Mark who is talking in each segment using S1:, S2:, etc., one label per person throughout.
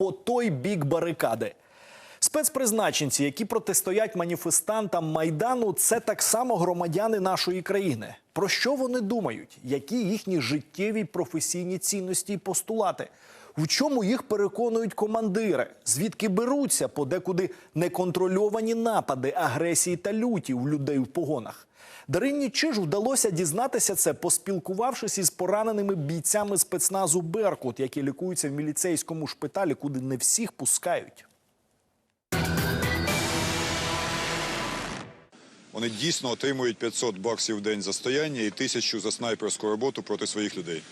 S1: по той бік барикади. Спецпризначенці, які протистоять маніфестантам майдану, це так само громадяни нашої країни. Про що вони думають? Які їхні життєві професійні цінності і постулати? В чому їх переконують командири? Звідки беруться подекуди неконтрольовані напади, агресії та люті у людей в погонах? Дарині Чиж вдалося дізнатися це, поспілкувавшись із пораненими бійцями спецназу Беркут, які лікуються в міліцейському шпиталі, куди не всіх пускають.
S2: Вони дійсно отримують 500 баксів в день за стояння і тисячу за снайперську роботу проти своїх людей.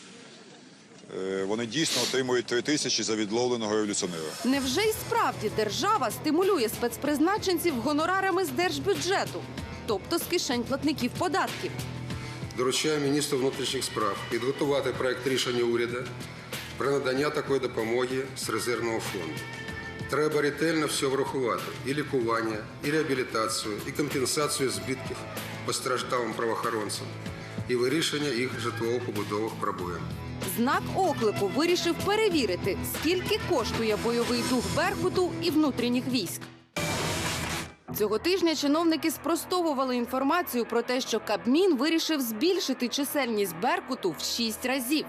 S2: Вони дійсно отримують 3 тисячі за відловленого революціонера.
S3: Невже й справді держава стимулює спецпризначенців гонорарами з держбюджету, тобто з кишень платників податків?
S4: Доручаю міністру внутрішніх справ підготувати проект рішення уряду про надання такої допомоги з резервного фонду. Треба ретельно все врахувати: і лікування, і реабілітацію, і компенсацію збитків постраждалим правоохоронцям, і вирішення їх житлово-побудових проблем.
S3: Знак оклику вирішив перевірити, скільки коштує бойовий дух Беркуту і внутрішніх військ. Цього тижня чиновники спростовували інформацію про те, що Кабмін вирішив збільшити чисельність Беркуту в шість разів.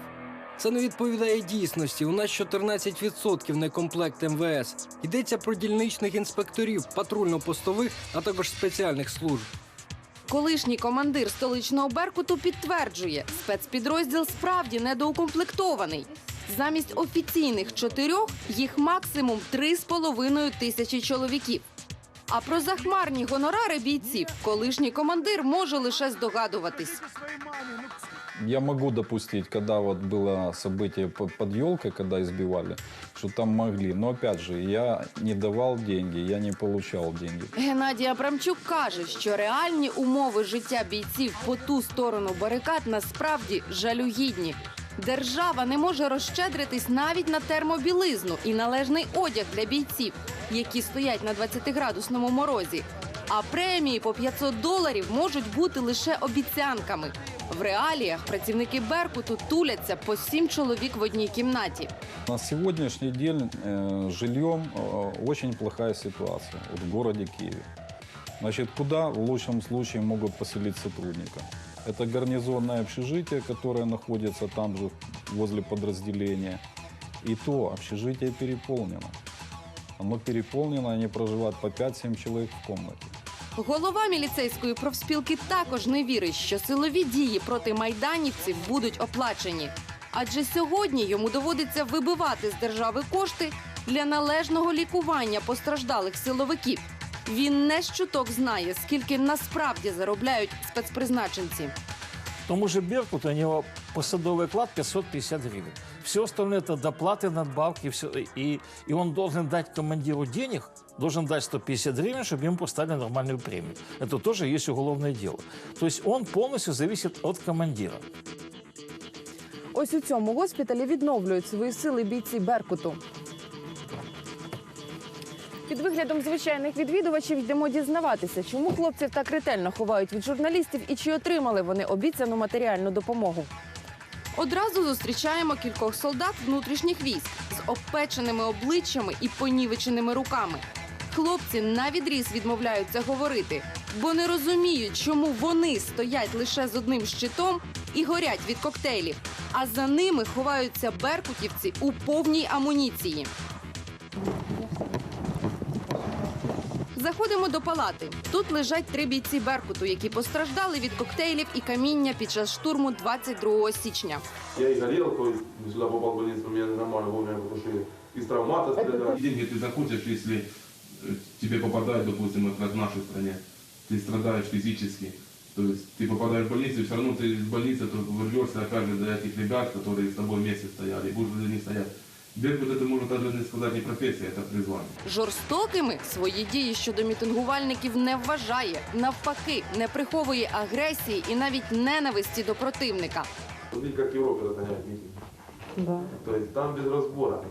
S5: Це не відповідає дійсності. У нас 14% некомплект МВС. Йдеться про дільничних інспекторів, патрульно-постових, а також спеціальних служб.
S3: Колишній командир столичного Беркуту підтверджує, спецпідрозділ справді недоукомплектований. Замість офіційних чотирьох їх максимум три з половиною тисячі чоловіків. А про захмарні гонорари бійців колишній командир може лише здогадуватись.
S6: Я могу допустить, когда вот было событие по- под елкой, когда избивали, что там могли. Но опять же, я не давал деньги, я не получал деньги.
S3: Геннадій Абрамчук каже, що реальні умови життя бійців по ту сторону барикад насправді жалюгідні. Держава не може розщедритись навіть на термобілизну і належний одяг для бійців, які стоять на 20-градусному морозі. А премії по 500 доларів можуть бути лише обіцянками. В реаліях працівники Беркуту туляться по сім чоловік в одній кімнаті.
S6: На сегодняшний день э, с жильем э, очень плохая ситуация вот в городе Киеве. Значит, куда в лучшем случае могут поселить сотрудника? Это гарнизонное общежитие, которое находится там же возле подразделения. И то общежитие переполнено. Оно переполнено, они проживают по 5-7 человек в комнате.
S3: Голова міліцейської профспілки також не вірить, що силові дії проти майданівців будуть оплачені. Адже сьогодні йому доводиться вибивати з держави кошти для належного лікування постраждалих силовиків. Він не щуток знає, скільки насправді заробляють спецпризначенці.
S7: Тому же Беркут у него посадовый оклад 550 гривен Все остальное это доплаты, надбавки, все. И, и он должен дать командиру денег, должен дать 150 гривен, чтобы ему поставили нормальную премию. Это тоже есть уголовное дело. То есть он полностью зависит от командира.
S8: Ось у цьому госпіталі відновлюють свої сили бійці Беркуту. Під виглядом звичайних відвідувачів йдемо дізнаватися, чому хлопців так ретельно ховають від журналістів і чи отримали вони обіцяну матеріальну допомогу.
S3: Одразу зустрічаємо кількох солдат внутрішніх військ з обпеченими обличчями і понівеченими руками. Хлопці на відріз відмовляються говорити, бо не розуміють, чому вони стоять лише з одним щитом і горять від коктейлів, а за ними ховаються беркутівці у повній амуніції. Заходимо до палати. Тут лежать три бійці Беркуту, які постраждали від коктейлів і каміння під час штурму 22 січня.
S9: Я и горел, то есть сюда попал в больницу, меня нормально вовремя потушили. Из травмата стреляли. Деньги ты захочешь, если э, тебе попадают, допустим, вот как в нашей стране. Ты страдаешь физически. То есть ты попадаешь в больницу, и все равно ты из больницы то ворвешься опять же до этих ребят, которые с тобой вместе стояли, и будешь за них стоять. Беркут это можно даже не сказать не профессия, это призвание.
S3: Жорстокими свої дії щодо мітингувальників не вважає. Навпаки, не приховує агресії і навіть ненависті до противника.
S9: Вот видите, как Европа загоняет митинг. То есть там без разбора.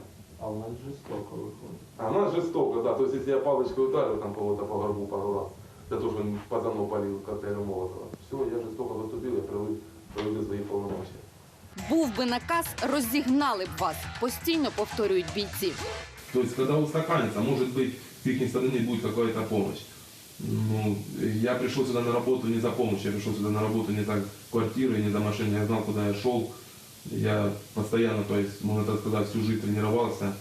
S9: А у нас жестоко выходит. А у нас жестоко, да. То есть если я палочкой ударил там кого-то по горбу пару раз, за то, что он пацану полил коктейлем Молотова. Все, я жестоко
S3: Був би наказ, розігнали б вас. Постійно повторюють бійці.
S9: То есть, когда устаканится, может быть, с их стороны будет какая-то помощь. Ну, я пришел сюда на работу не за помощью, я пришел сюда на работу не за квартирой, не за машиной, я знал, куда я шел. Я постоянно, то есть, можно так сказать, всю жизнь тренировался,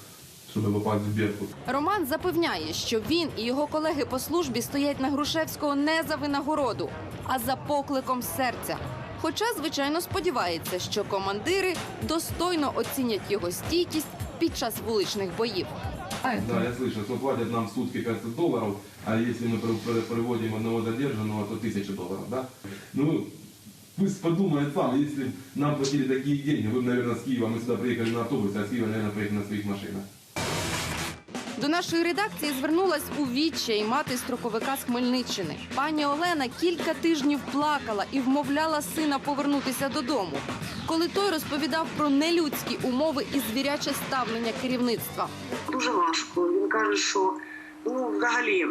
S9: чтобы попасть в Беркут.
S3: Роман запевняє, що він і його колеги по службі стоять на Грушевського не за винагороду, а за покликом серця. Хоча, звичайно, сподівається, що командири достойно оцінять його стійкість під час вуличних боїв.
S9: Да, я слышал, что платят нам в сутки 500 долларов, а если мы пр- пр- приводим одного задержанного, то 1000 долларов, да? Ну, пусть подумает сам, если б нам платили такие деньги, вы бы, наверное, с Киева, мы сюда приехали на автобусе, а с Киева, наверное, приехали на своих машинах.
S3: До нашої редакції звернулась у відчай мати строковика з Хмельниччини. Пані Олена кілька тижнів плакала і вмовляла сина повернутися додому. Коли той розповідав про нелюдські умови і звіряче ставлення керівництва.
S10: дуже важко. Він каже, що ну взагалі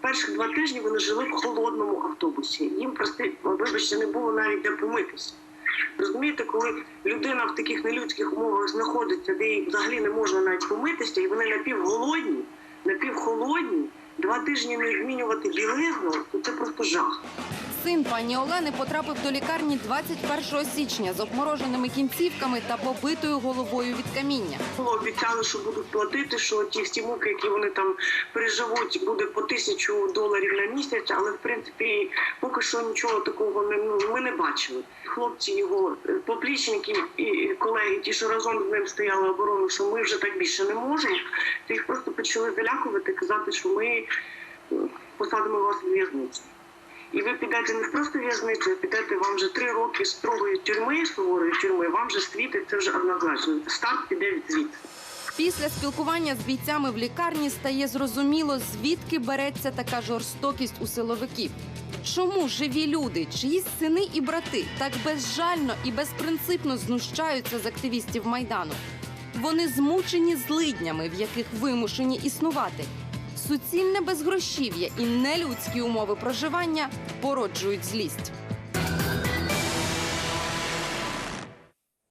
S10: перших два тижні вони жили в холодному автобусі. Їм прости, вибачте, не було навіть де помитися. Розумієте, коли людина в таких нелюдських умовах знаходиться, де їй взагалі не можна навіть помитися, і вони напівголодні, напівхолодні, два тижні не змінювати білизну, то це просто жах.
S3: Син пані Олени потрапив до лікарні 21 січня з обмороженими кінцівками та побитою головою від каміння.
S10: Обіцяли, що будуть платити, що ті всі муки, які вони там переживуть, буде по тисячу доларів на місяць. Але в принципі поки що нічого такого не ну, ми не бачили. Хлопці його е, поплічники і колеги, ті, що разом з ним стояли оборону, що ми вже так більше не можемо. Їх просто почали залякувати, казати, що ми посадимо вас в в'язницю. І ви підете не просто в'язницю, а підете вам вже три роки строгої тюрми, суворої тюрми, вам вже світить, це вже однозначно. Старт піде від звідси.
S3: Після спілкування з бійцями в лікарні стає зрозуміло, звідки береться така жорстокість у силовиків. Чому живі люди, чиїсь сини і брати так безжально і безпринципно знущаються з активістів майдану? Вони змучені злиднями, в яких вимушені існувати. Суцільне безгрошів'я і нелюдські умови проживання породжують злість.